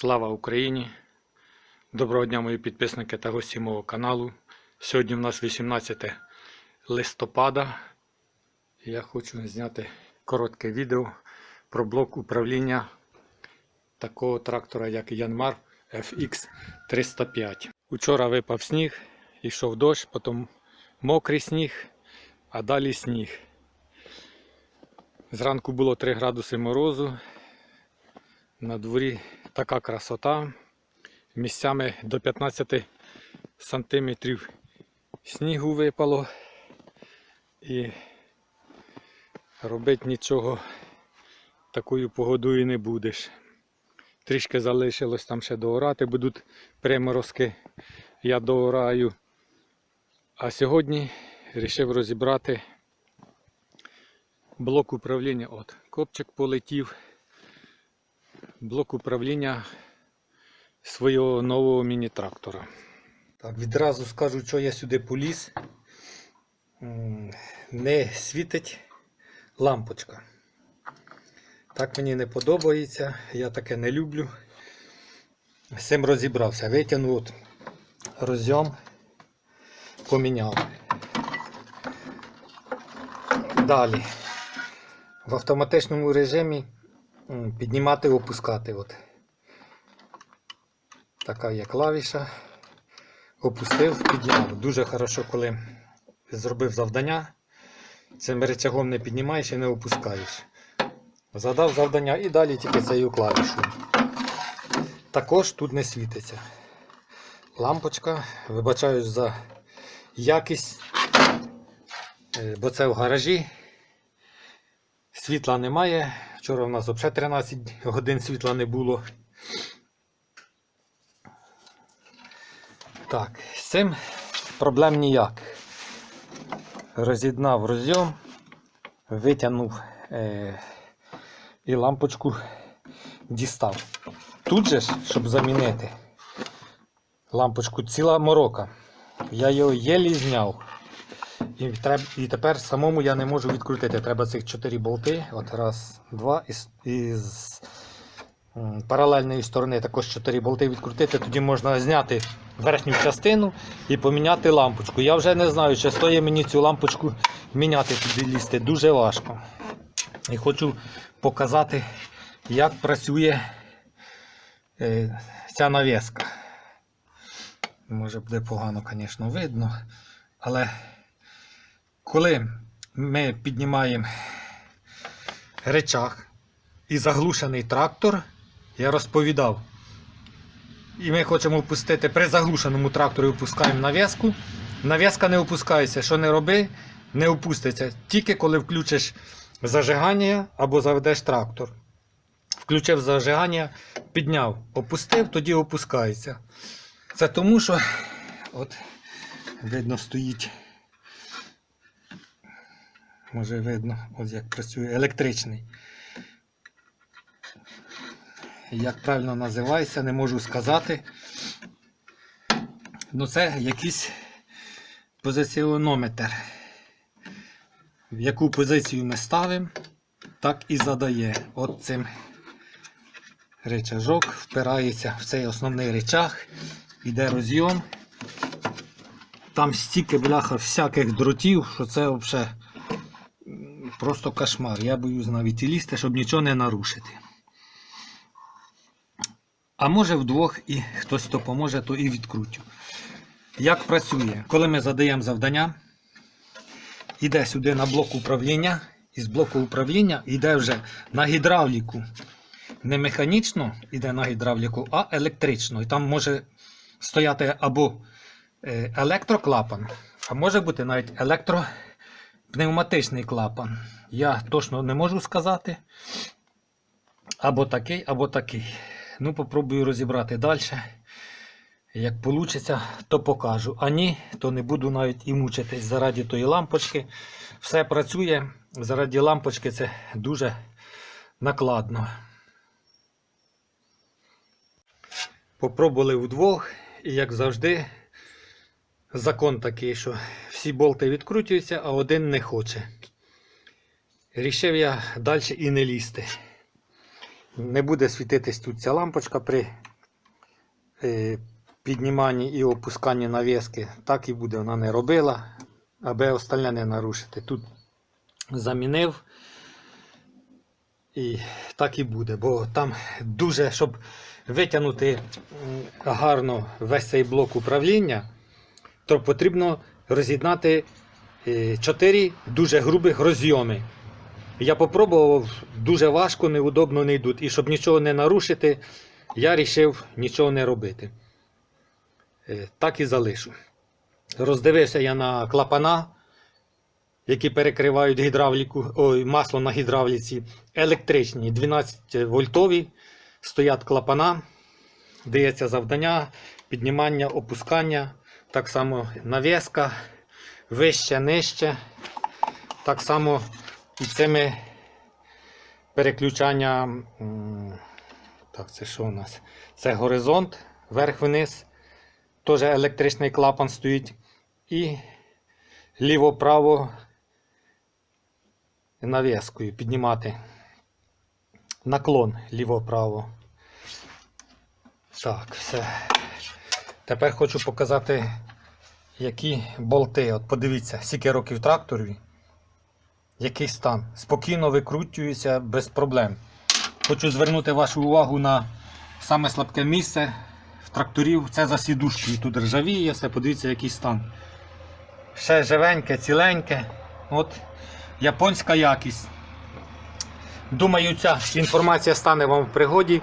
Слава Україні! Доброго дня, мої підписники та гості мого каналу. Сьогодні в нас 18 листопада. Я хочу зняти коротке відео про блок управління такого трактора, як Янмар FX 305. Учора випав сніг, йшов дощ, потім мокрий сніг, а далі сніг. Зранку було 3 градуси морозу. На дворі така красота. Місцями до 15 сантиметрів снігу випало. І робити нічого такою погодою не будеш. Трішки залишилось там ще доорати, будуть приморозки, я доораю. А сьогодні вирішив розібрати блок управління. От, копчик полетів блок управління свого нового міні-трактора. Так, відразу скажу, що я сюди поліз. Не світить лампочка. Так мені не подобається, я таке не люблю. З цим розібрався. Витягнув от розйом, поміняв. Далі. В автоматичному режимі піднімати опускати. От. Така є клавіша. Опустив, підняв. Дуже хорошо, коли зробив завдання. Цим рычагом не піднімаєш і не опускаєш. Задав завдання і далі тільки цією клавішою. Також тут не світиться. Лампочка, вибачаюсь за якість, е, бо це в гаражі. Світла немає. Вчора у нас взагалі 13 годин світла не було. Так, з цим проблем ніяк. Роз'єднав розйом, витягнув е, і лампочку дістав. Тут же щоб замінити лампочку ціла морока. Я його єлі зняв. І, треб, і тепер самому я не можу відкрутити. Треба цих 4 болти. От раз, два. І, і з паралельної сторони також 4 болти відкрутити. Тоді можна зняти верхню частину і поміняти лампочку. Я вже не знаю, чи стоїть мені цю лампочку міняти туди лізти. Дуже важко. І хочу показати, як працює е, ця навіска. Може буде погано, звісно, видно. Але коли ми піднімаємо речах і заглушений трактор, я розповідав. І ми хочемо опустити при заглушеному тракторі опускаємо нав'язку. Нав'язка не опускається. Що не роби, не опуститься. Тільки коли включиш зажигання або заведеш трактор. Включив зажигання, підняв, опустив, тоді опускається. Це тому, що от видно стоїть. Може видно, ось як працює електричний. Як правильно називається, не можу сказати. Ну це якийсь позиціонометр. В яку позицію ми ставимо, так і задає. От цим речажок впирається в цей основний речах, іде розйом. Там стільки бляха всяких дротів, що це взагалі просто кошмар. Я боюсь навіть і лізти, щоб нічого не нарушити. А може вдвох і хтось допоможе, то і відкрутю. Як працює? Коли ми задаємо завдання, йде сюди на блок управління, і з блоку управління йде вже на гідравліку. Не механічно йде на гідравліку, а електрично. І там може стояти або е, електроклапан, а може бути навіть електропневматичний клапан. Я точно не можу сказати. Або такий, або такий. Ну, попробую розібрати далі. Як вийде, то покажу. А ні, то не буду навіть і мучитись заради тої лампочки. Все працює. Заради лампочки це дуже накладно. Попробували вдвох, і як завжди, закон такий, що всі болти відкручуються, а один не хоче. Рішив я далі і не лізти. Не буде світитись тут ця лампочка при е, підніманні і опусканні навіски, так і буде вона не робила, аби остальне не нарушити. Тут замінив. І так і буде, бо там дуже, щоб витягнути гарно весь цей блок управління, то потрібно роз'єднати 4 дуже грубих розйоми. Я попробував, дуже важко, неудобно не йдуть. І щоб нічого не нарушити, я вирішив нічого не робити. Е, Так і залишу. Роздивився я на клапана, які перекривають гідравліку, ой, масло на гідравліці. Електричні, 12 вольтові. Стоять клапана, дається завдання, піднімання, опускання, так само навіска, вище, нижче. Так само і цими переключання. Так, це що у нас? Це горизонт, вверх-вниз. Теж електричний клапан стоїть. І ліво-право навіскою піднімати. Наклон ліво-право. Так, все. Тепер хочу показати, які болти. От подивіться, скільки років тракторові. Який стан? Спокійно викручується без проблем. Хочу звернути вашу увагу на саме слабке місце в тракторів. Це за сідушкою. Тут ржавіє, все, подивіться, який стан. Все живеньке, ціленьке. От японська якість. Думаю, ця інформація стане вам в пригоді.